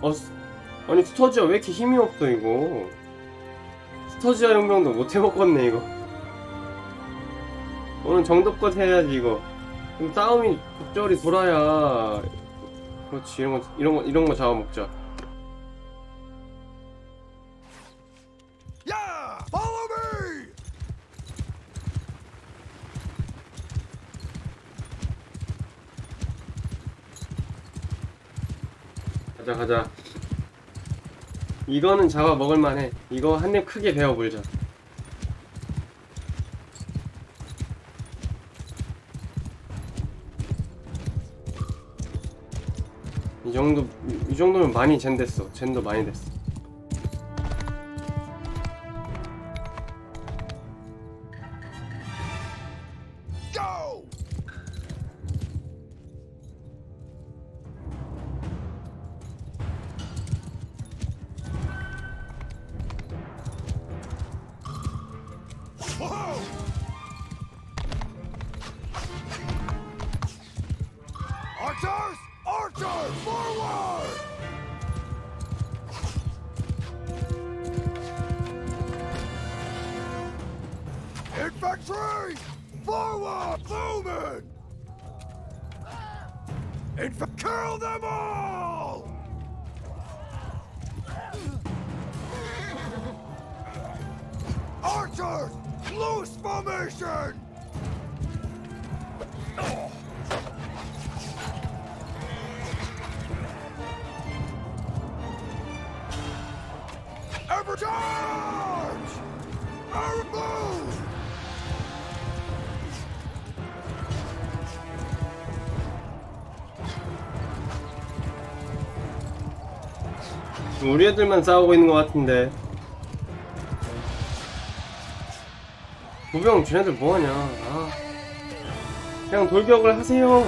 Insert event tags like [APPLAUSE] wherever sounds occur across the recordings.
어, 스- 아니 스터지아 왜 이렇게 힘이 없어 이거? 스터지아 용병도 못 해먹겠네 이거. 오늘 정도껏 해야지 이거. 좀 싸움이 적절히 돌아야 그렇지 이런 거 이런 거 이런 거 잡아먹자 가자 가자. 이거는 잡아 먹을 만해. 이거 한 입 크게 베어 물자. 이 정도 이 정도면 많이 젠 됐어. 젠도 많이 됐어 우리 애들만 싸우고 있는 것 같은데. 부병 쟤네들 뭐하냐? 아. 그냥 돌격을 하세요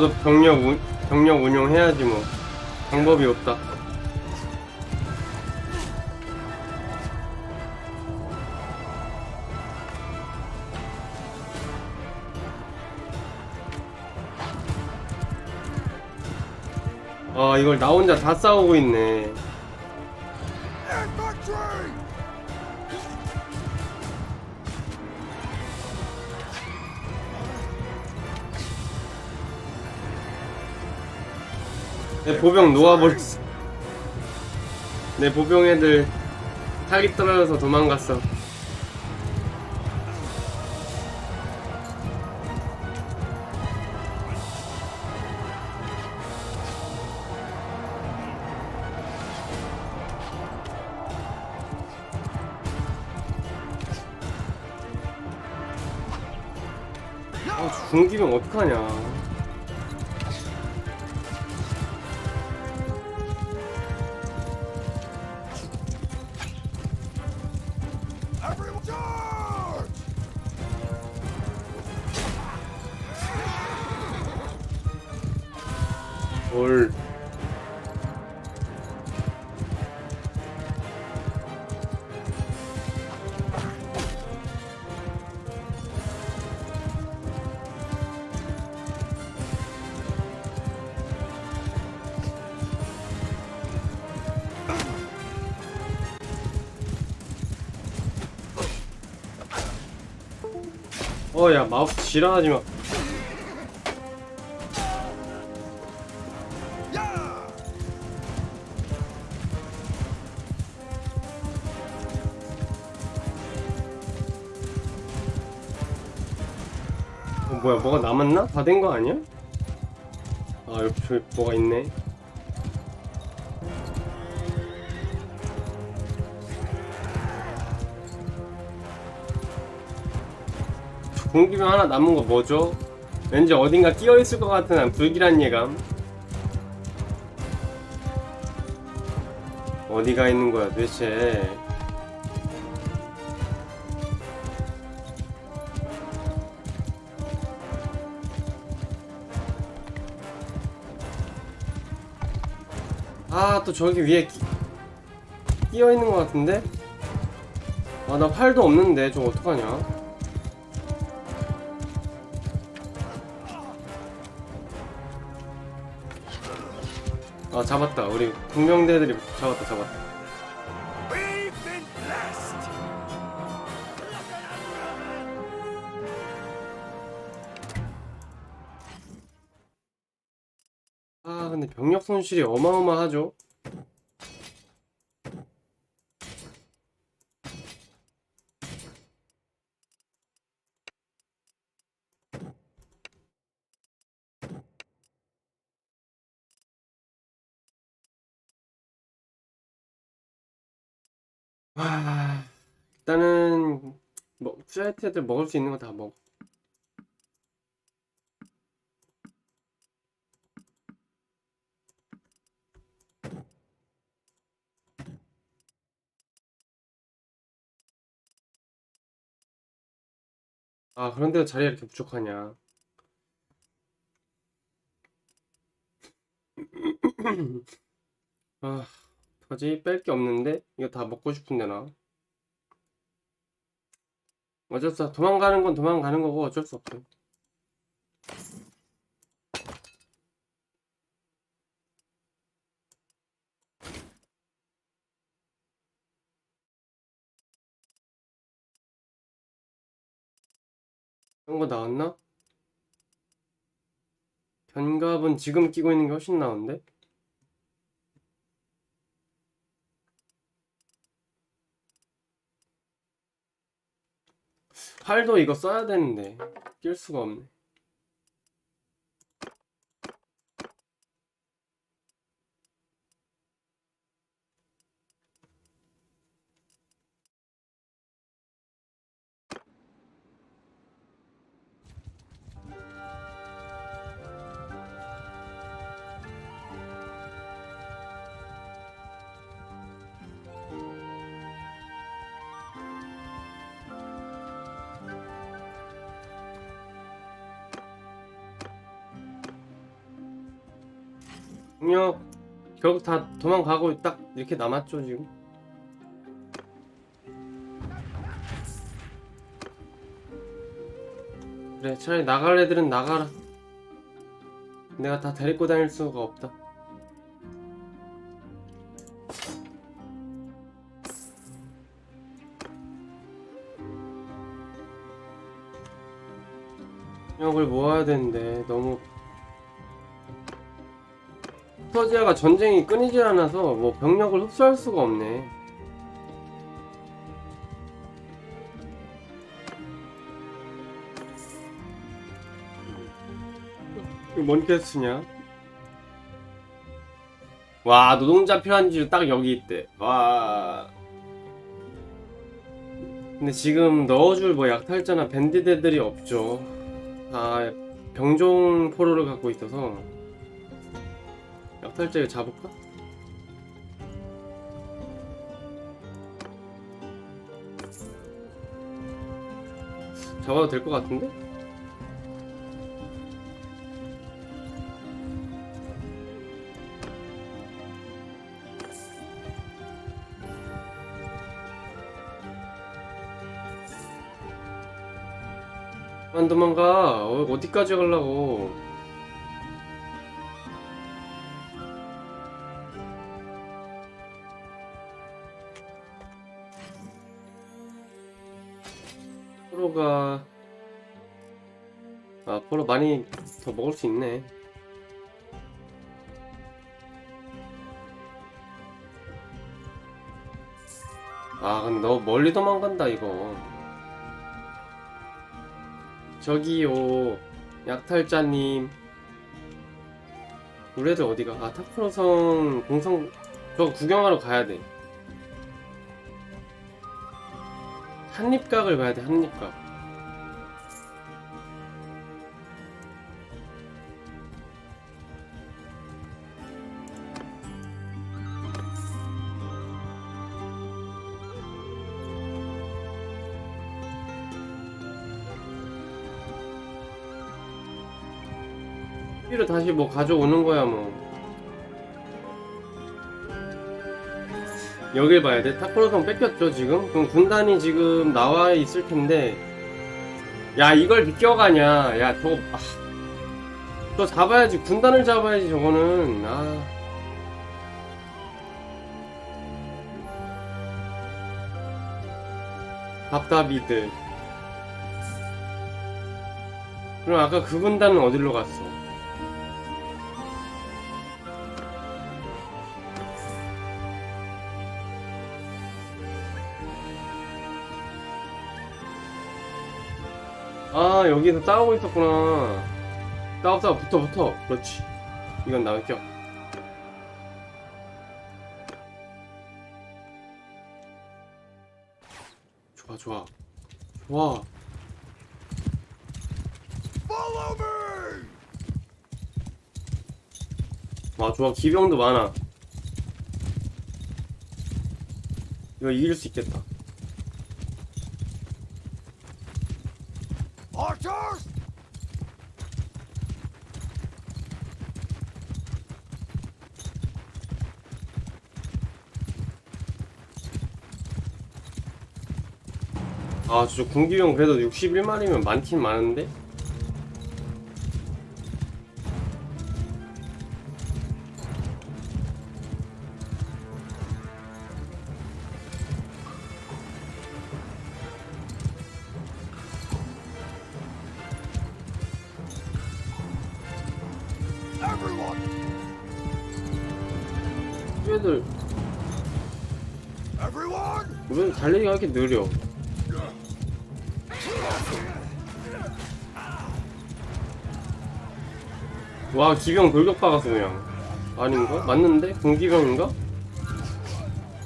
나라도 병력 운, 병력 운용해야지 뭐. 방법이 없다. 아 이걸 나 혼자 다 싸우고 있네 내 보병 녹아버렸어 내 보병 애들 타깃 떨어져서 도망갔어. 아 중기병 어떡하냐 어 야 마우스 지랄하지 마. Yeah! 어, 뭐야 뭐가 남았나? 다 된 거 아니야? 아 여기 저기 뭐가 있네. 공기병 하나 남은 거 뭐죠? 왠지 어딘가 끼어 있을 것 같은 한 불길한 예감. 어디가 있는 거야 대체? 아, 또 저기 위에 끼... 끼어 있는 것 같은데? 아, 나 팔도 없는데, 저거 어떡하냐? 아 잡았다 우리 군명대들이 잡았다 잡았다. 아 근데 병력 손실이 어마어마하죠 와 일단은 뭐 프라이트들 먹을 수 있는 거 다 먹어. 아 그런데도 자리가 이렇게 부족하냐. [CLEARS THROAT] 아 어떡하지 뺄게 없는데 이거 다 먹고 싶은데 나 어쩔 수 없어 도망가는 건 도망가는 거고 어쩔 수 없어 이런 거 나왔나? 견갑은 지금 끼고 있는 게 훨씬 나은데? 팔도 이거 써야 되는데 낄 수가 없네. 동력 결국 다 도망가고 딱 이렇게 남았죠 지금. 그래 차라리 나갈 애들은 나가라. 내가 다 데리고 다닐 수가 없다. 병력을 모아야 되는데 너무 터지아가 전쟁이 끊이질 않아서 뭐 병력을 흡수할 수가 없네. 이거 뭔 캐스냐? 와 노동자 필요한 지딱 여기 있대. 와. 근데 지금 넣어줄 뭐 약탈자나 밴디드들이 없죠. 다 병종 포로를 갖고 있어서. 약탈자 이거 잡을까? 잡아도 될 것 같은데? 안 도망가. 어, 어디까지 가려고. 포로가 아 포로 많이 더 먹을 수 있네. 아 근데 너 멀리 도망간다 이거. 저기요 약탈자님. 우리 애들 어디가? 아 타크로성 공성 저거 구경하러 가야 돼 한입각을 봐야 돼 한입각. 피를 다시 뭐 가져오는 거야 뭐. 여길 봐야 돼? 타코로성 뺏겼죠 지금? 그럼 군단이 지금 나와 있을 텐데. 야 이걸 비껴가냐. 야 저거 아, 저 잡아야지. 군단을 잡아야지 저거는. 아. 답답이들. 그럼 아까 그 군단은 어디로 갔어? 아 여기서 싸우고 있었구나. 싸워 싸워 붙어 붙어. 그렇지. 이건 나껴. 좋아 좋아. 좋아! 와 좋아. 기병도 많아. 이거 이길 수 있겠다 Archers! 아 진짜 군기병 그래도 61마리면 많긴 많은데 달리기가 이렇게 느려 와 기병 돌격 박았어 그냥 아닌가? 맞는데? 군기병인가?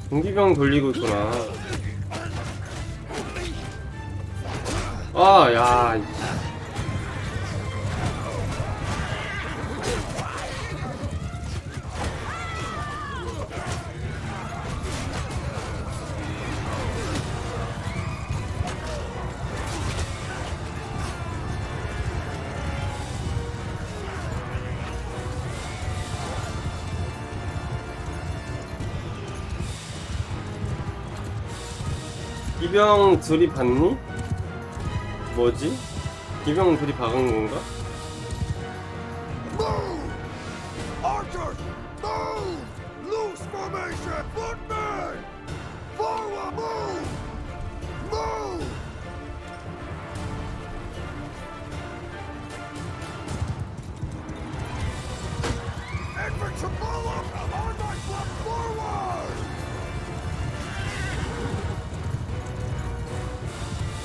군기병 돌리고 있구나 아야 기병 둘이 봤니? 뭐지? 기병 둘이 박은 건가?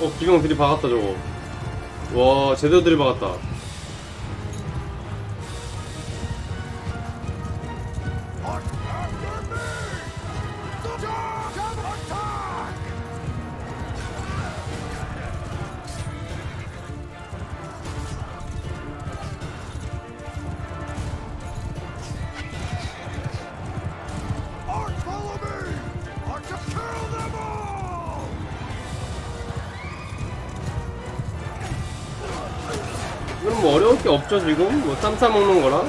어 기병 둘이 박았다 저거. 와 제대로 들이 박았다 지금 뭐쌈싸 먹는 거라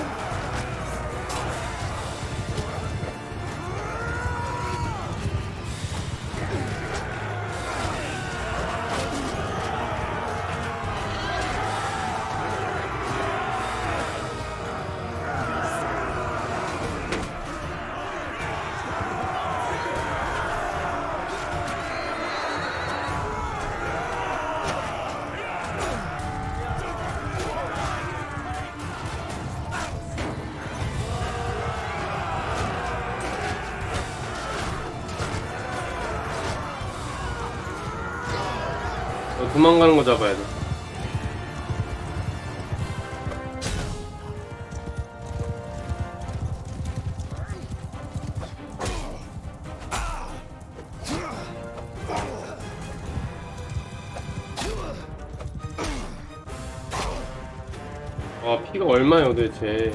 도망가는 거 잡아야 돼. 아 피가 얼마예요 도대체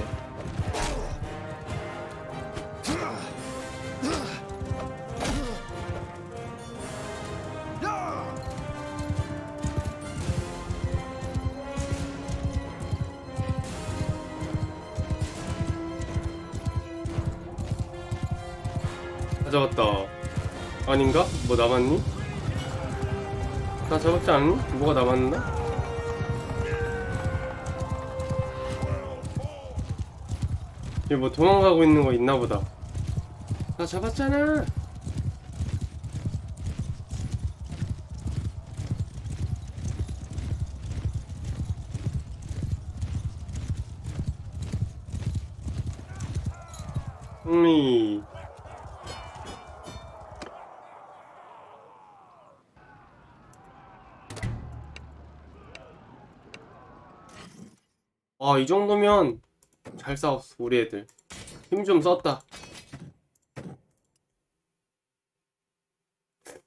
가져갔다. 아닌가? 뭐 남았니? 다 잡았지 않니? 뭐가 남았나? 얘뭐 도망가고 있는 거 있나 보다. 다 잡았잖아. 아, 이 정도면 잘 싸웠어, 우리 애들. 힘 좀 썼다.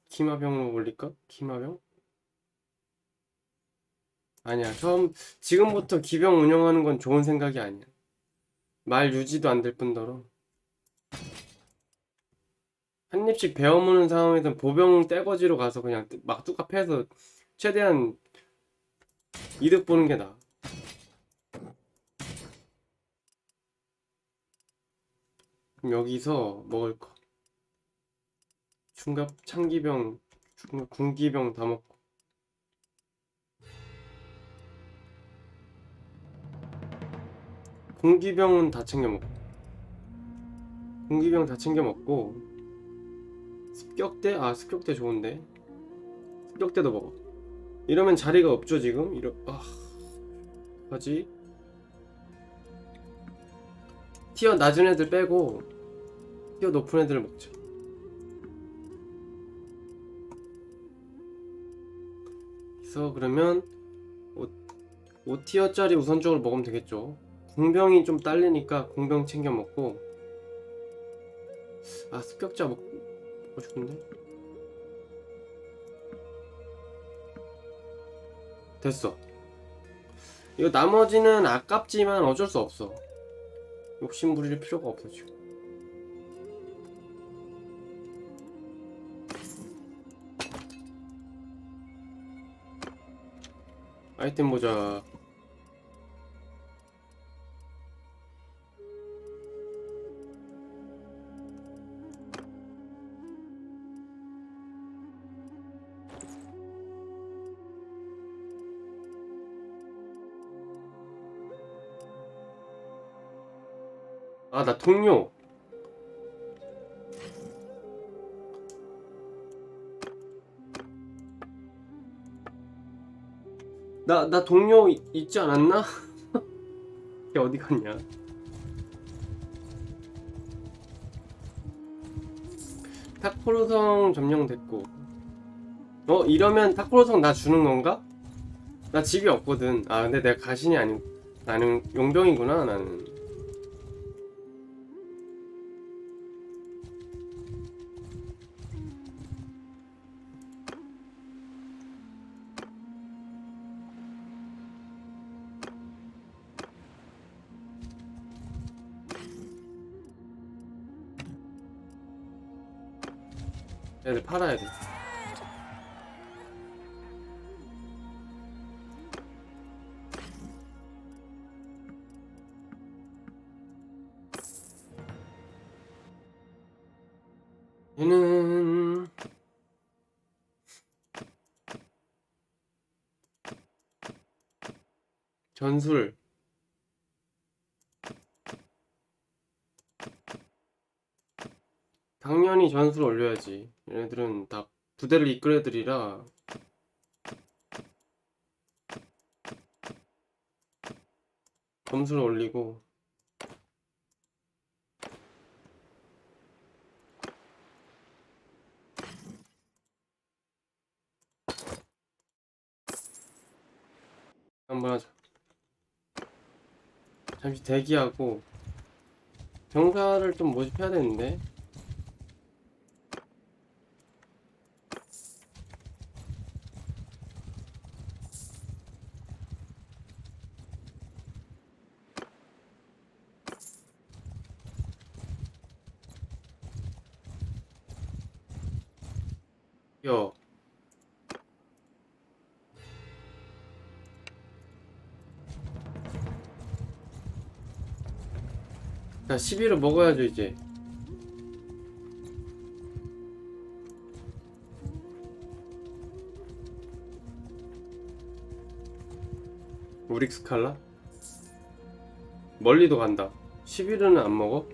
기마병으로 올릴까? 기마병? 아니야, 처음, 지금부터 기병 운영하는 건 좋은 생각이 아니야. 말 유지도 안 될 뿐더러. 한 입씩 배워보는 상황에선 보병 떼거지로 가서 그냥 막 뚜까 패서 최대한 이득 보는 게 나아. 그럼 여기서 먹을 거. 중갑 창기병, 중갑 군기병 다 먹고. 군기병은 다 챙겨 먹고. 군기병 다 챙겨 먹고. 습격대? 아, 습격대 좋은데. 습격대도 먹어. 이러면 자리가 없죠, 지금? 이러, 아. 하지? 티어 낮은 애들 빼고, 티어 높은 애들 먹자. 그래서 그러면 5, 5티어짜리 우선적으로 먹으면 되겠죠. 공병이 좀 딸리니까 공병 챙겨 먹고 아 습격자 먹, 먹고 싶은데 됐어 이거 나머지는 아깝지만 어쩔 수 없어 욕심 부릴 필요가 없어 지금 아이템 보자 아, 나 통료. 나, 나 동료 이- 있지 않았나? [LAUGHS] 걔 어디 갔냐? 타코로성 점령됐고. 어, 이러면 타코로성 나 주는 건가? 나 집이 없거든. 아, 근데 내가 가신이 아닌, 나는 용병이구나, 나는. 얘들 팔아야 돼. 얘는 전술 당연히 전술 올려야지. 얘네들은 다 부대를 이끌 애들이라. 점수를 올리고. 한번 하자. 잠시 대기하고. 병사를 좀 모집해야 되는데 11호 먹어야죠 이제 우릭스 칼라? 멀리도 간다 11호는 안 먹어?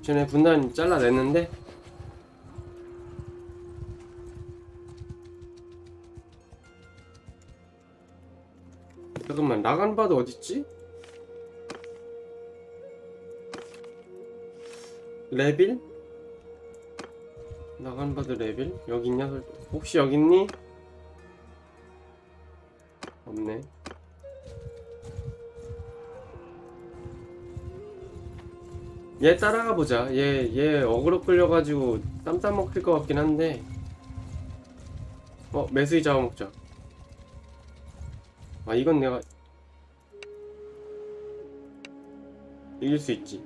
전에 분단 잘라냈는데 잠깐만 나간 바도 어딨지? 레빌? 라간바드 레빌? 여기 있냐? 설- 혹시 여기 있니? 없네 얘 따라가 보자 얘, 얘 어그로 끌려가지고 땀땀 먹힐 것 같긴 한데 어 매수이 잡아먹자 아 이건 내가 이길 수 있지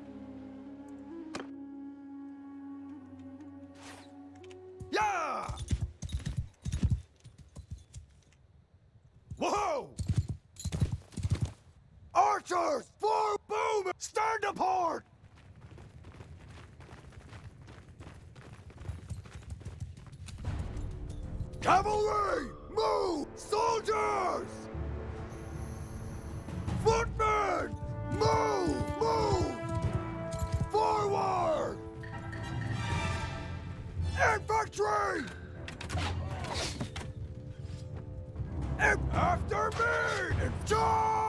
Cavalry! Move! Soldiers! Footmen! Move! Move! Forward! Infantry! In- After me! Charge!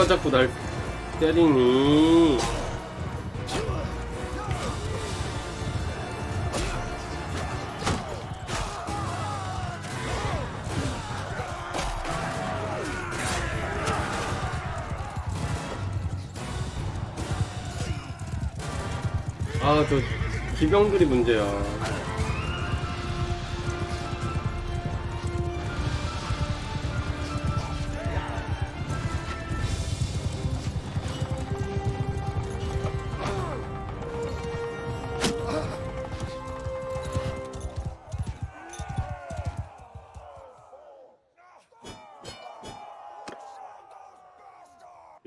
누가 자꾸 날 때리니? 아저 기병들이 문제야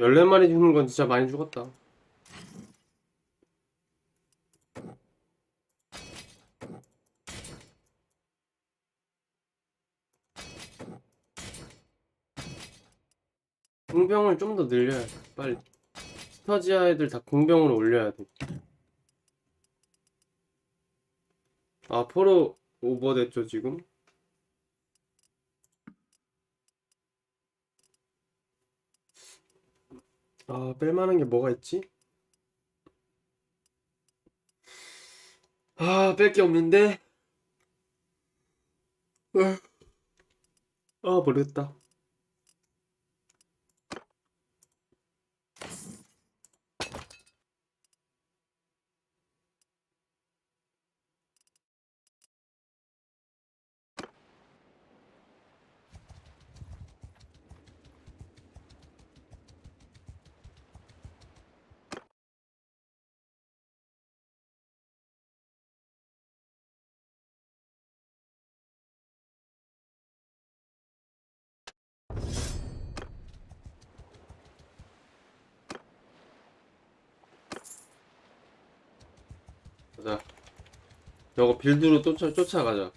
열네 마리 죽는 건 진짜 많이 죽었다. 공병을 좀 더 늘려야 돼. 빨리. 스터지아 애들 다 공병으로 올려야 돼. 아, 포로 오버됐죠, 지금? 아, 뺄만한 게 뭐가 있지? 아, 뺄 게 없는데? 으. 아, 모르겠다. 가자. 저거 빌드로 쫓아, 쫓아가자.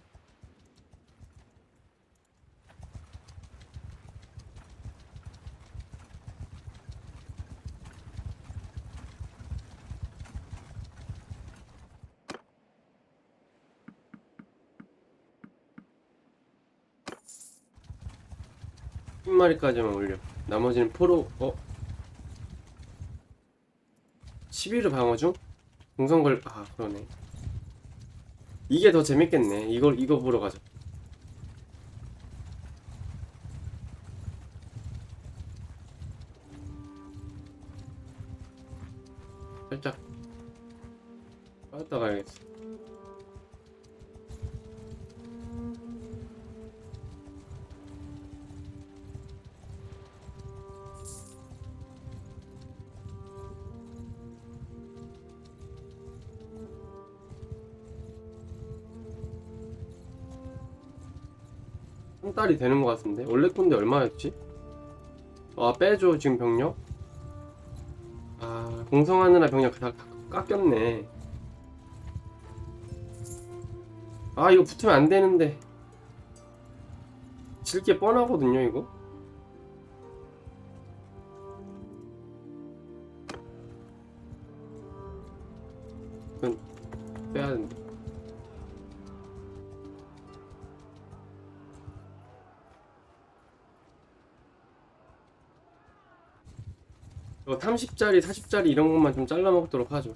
10마리까지만 올려. 나머지는 포로, 어? 11호 방어 중? 공성 걸, 아, 그러네. 이게 더 재밌겠네. 이걸, 이거 보러 가자. 살이 되는 것 같은데? 원래 꼰대 얼마였지? 아 빼줘 지금 병력? 아 공성하느라 병력 다 깎였네. 아 이거 붙으면 안 되는데. 질 게 뻔하거든요 이거? 30짜리 40짜리 이런 것만 좀 잘라 먹도록 하죠.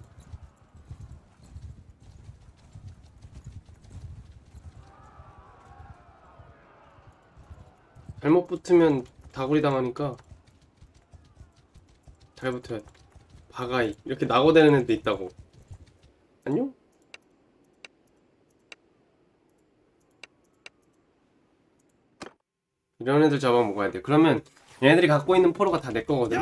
잘못 붙으면 다구리 당하니까 잘 붙어야 돼 바가이. 이렇게 낙오되는 애도 있다고. 안녕? 이런 애들 잡아먹어야 돼 그러면 얘네들이 갖고 있는 포로가 다 내 거거든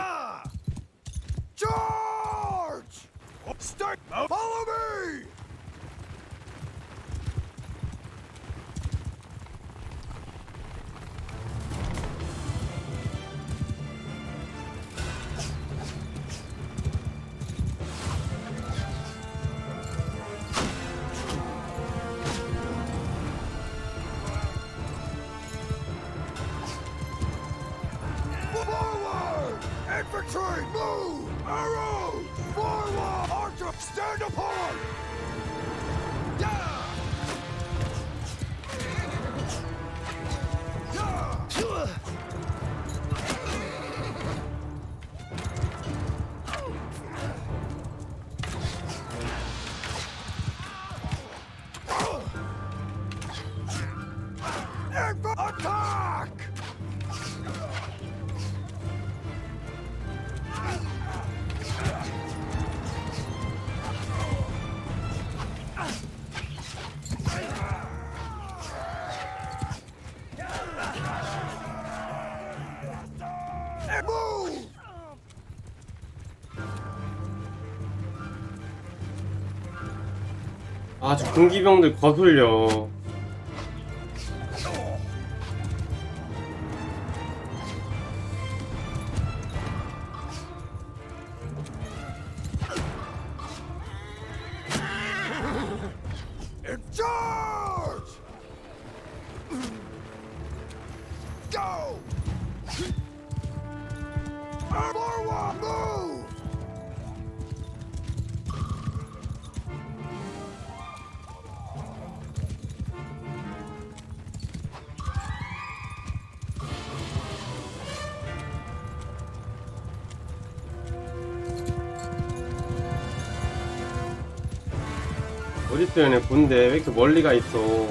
Infantry, move! Forward! Archer, stand apart! Yeah! Yeah! Attack! 군기병들 거슬려 어딨어 얘네 본데 왜 이렇게 멀리 가 있어